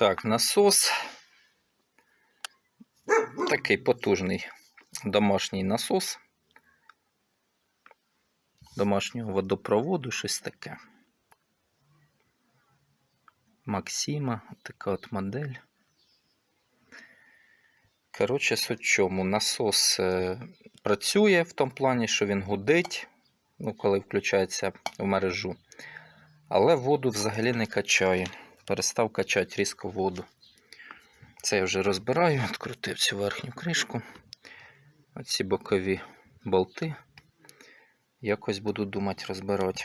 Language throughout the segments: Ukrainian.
Так, насос. Такий потужний домашній насос. Домашнього водопроводу, щось таке. Максима, така от модель. Коротше, суть чому. Насос е, працює в тому плані, що він гудить, ну, коли включається в мережу. Але воду взагалі не качає. Перестав качати різко воду. Це я вже розбираю, відкрутив цю верхню кришку. Оці бокові болти. Якось буду думати розбирати.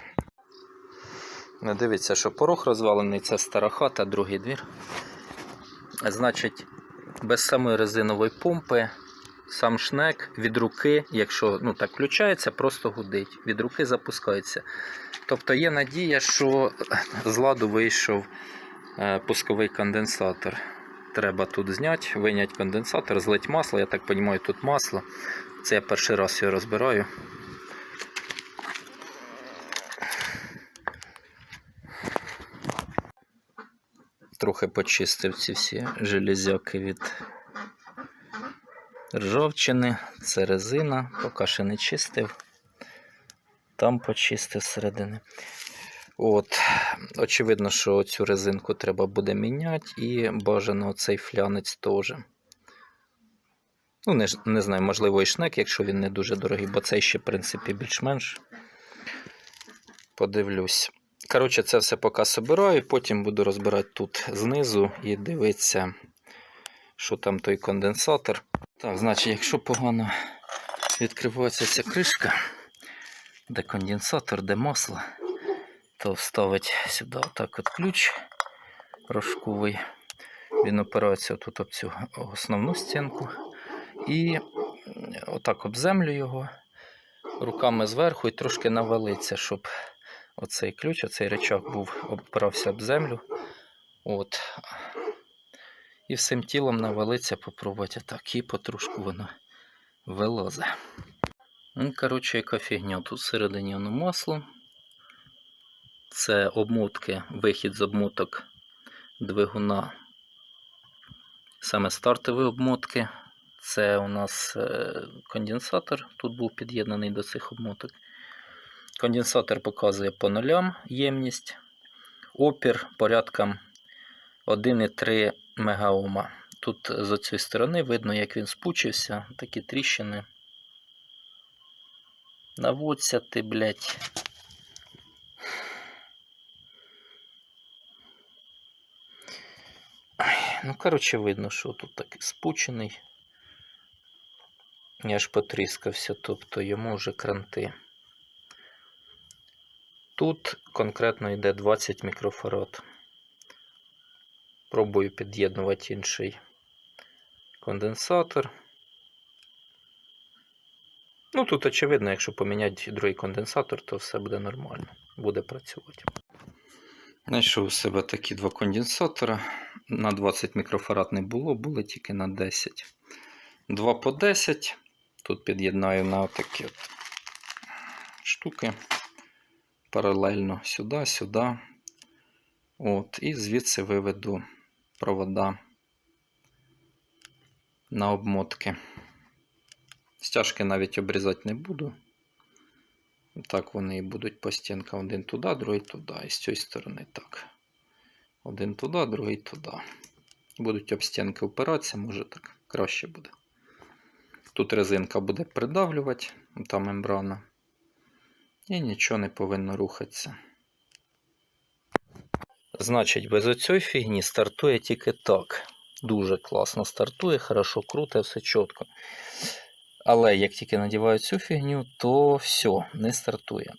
Ну, Дивіться, що порог розвалений, це стара хата, другий двір. Значить, без самої резинової помпи, сам шнек від руки, якщо ну, так включається, просто гудить. Від руки запускається. Тобто є надія, що з ладу вийшов пусковий конденсатор. Треба тут зняти, виняти конденсатор, злить масло. Я так розумію, тут масло. Це я перший раз його розбираю. Трохи почистив ці всі железяки від ржавчини. Це резина, поки ще не чистив. Там почистив зсередини. От, очевидно, що цю резинку треба буде міняти і бажано цей флянець теж. Ну, не, не знаю, можливо, і шнек, якщо він не дуже дорогий, бо цей ще, в принципі, більш-менш. Подивлюсь. Коротше, це все поки собираю, потім буду розбирати тут знизу і дивитися, що там той конденсатор. Так, значить, якщо погано відкривається ця кришка, де конденсатор, де масло, то вставить сюди отак от ключ рожковий. Він опирається тут об цю основну стінку. І отак об землю його руками зверху і трошки навалиться, щоб оцей ключ, оцей речах був опирався об землю. От. І всім тілом навалиться, попробувати так, і потрошку воно вилазе. Ну, коротше, яка фігня. Тут всередині воно масло. Це обмотки, вихід з обмоток двигуна. Саме стартові обмотки. Це у нас е, конденсатор. Тут був під'єднаний до цих обмоток. Конденсатор показує по нулям ємність. Опір порядком 1,3 мегаома. Тут з цієї сторони видно, як він спучився, такі тріщини. Наводься ти, блядь. Ну, коротше, видно, що тут такий спучений. Я аж потріскався, тобто йому вже кранти. Тут конкретно йде 20 мікрофарад. Пробую під'єднувати інший конденсатор. Ну, тут очевидно, якщо поміняти другий конденсатор, то все буде нормально, буде працювати. Знайшов у себе такі два конденсатора. На 20 мікрофарад не було, були тільки на 10. Два по 10. Тут під'єднаю на такі от штуки. Паралельно сюди, сюди. От, і звідси виведу провода на обмотки. Стяжки навіть обрізати не буду. Так вони і будуть по стінкам. Один туди, другий туди. І з цієї сторони так. Один туди, другий туди. Будуть об стінки впиратися, може так краще буде. Тут резинка буде придавлювати, та мембрана. І нічого не повинно рухатися. Значить, без оцієї фігні стартує тільки так. Дуже класно стартує, хорошо круто, все чітко. Але як тільки надіваю цю фігню, то все, не стартує.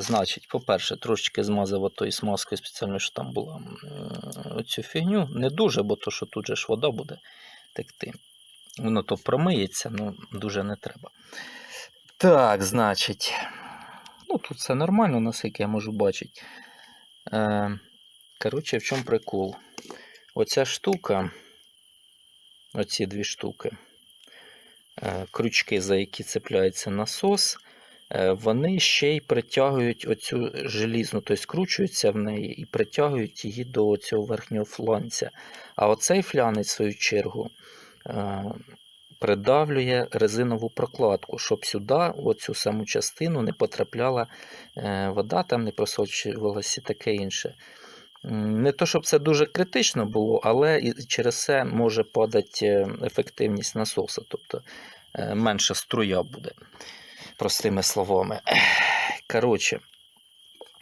Значить, по-перше, трошечки змазав отою смазкою спеціально, що там була оцю фігню. Не дуже, бо то, що тут же ж вода буде текти. Воно то промиється, ну дуже не треба. Так, значить. Ну, тут все нормально, наскільки я можу бачити. Е, коротше, в чому прикол? Оця штука, оці дві штуки, е, крючки, за які цепляється насос, вони ще й притягують оцю желізну, тобто скручуються в неї і притягують її до цього верхнього фланця. А оцей флянець, в свою чергу, е, придавлює резинову прокладку, щоб сюди, оцю саму частину, не потрапляла е, вода, там не просочувалася таке інше. Не то, щоб це дуже критично було, але через це може падати е, ефективність насоса, тобто е, менша струя буде, простими словами. Коротше,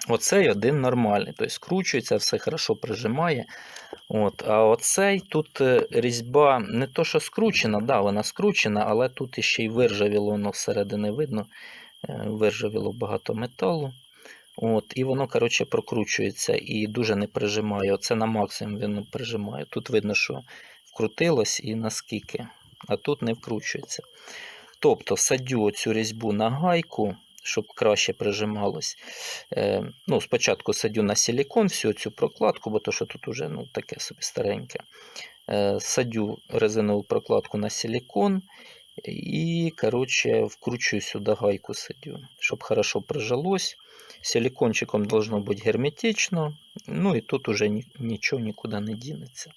оцей один нормальний, тобто скручується, все хорошо прижимає. От, а оцей тут е, різьба не то, що скручена, да, вона скручена, але тут іще й виржавіло, воно всередини видно, е, виржавіло багато металу. От, і воно, коротше, прокручується і дуже не прижимає. Оце на максимум він прижимає. Тут видно, що вкрутилось і наскільки, а тут не вкручується. Тобто садю цю різьбу на гайку, щоб краще прижималось. Е, ну, спочатку садю на силікон всю цю прокладку, бо то, що тут уже ну, таке собі стареньке. Е, садю резинову прокладку на силікон і коротше, вкручую сюди гайку садю, щоб хорошо прижалось. Силикончиком должно бути герметично, ну і тут уже нічого нікуди не дінеться.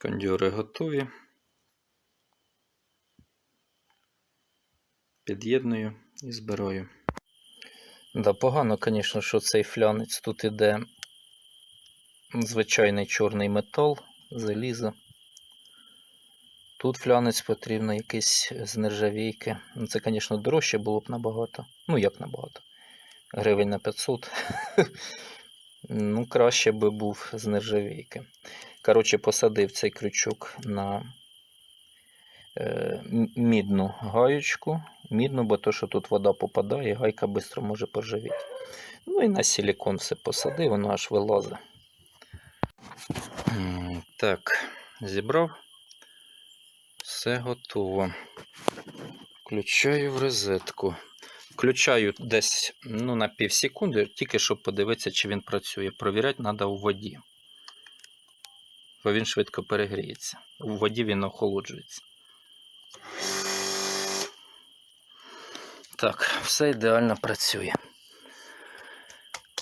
Кондюри готові. Під'єдную і збираю. Да, погано, звісно, що цей флянець тут іде звичайний чорний метал, залізо. Тут флянець потрібно якийсь з нержавійки. Ну, Це, звісно, дорожче було б набагато. Ну, як набагато. Гривень на 500. ну, краще би був з нержавійки. Коротше, посадив цей крючок на мідну гаючку. Мідну, бо то, що тут вода попадає, гайка швидко може поржавіти. Ну і на силікон все посадив, воно аж вилазить. Так, зібрав. Все готово. Включаю в розетку. Включаю десь ну, на пів секунди, тільки щоб подивитися, чи він працює. Провіряти треба у воді. Бо він швидко перегріється. У воді він охолоджується. Так, все ідеально працює.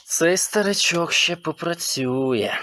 Цей старичок ще попрацює.